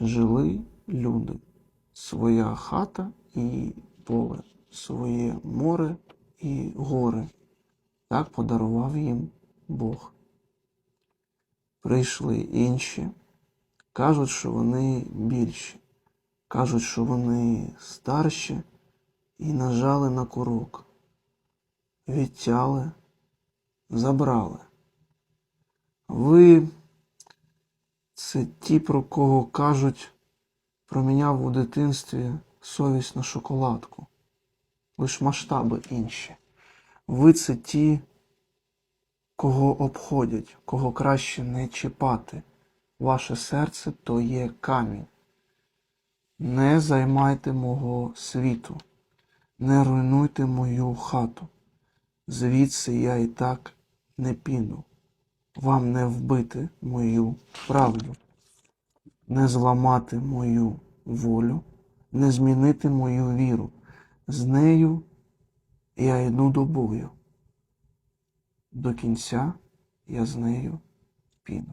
жили люди, своя хата і поле, своє море і гори. Так подарував їм Бог. Прийшли інші, кажуть, що вони більші, кажуть, що вони старші і нажали на курок. Відтяли, забрали. Ви це ті, про кого кажуть, проміняв у дитинстві совість на шоколадку. Лиш масштаби інші. Ви це ті, кого обходять, кого краще не чіпати. Ваше серце то є камінь. Не займайте мого світу, не руйнуйте мою хату. Звідси я і так не піду. Вам не вбити мою правду, не зламати мою волю, не змінити мою віру. З нею я йду до бою. До кінця я з нею піду.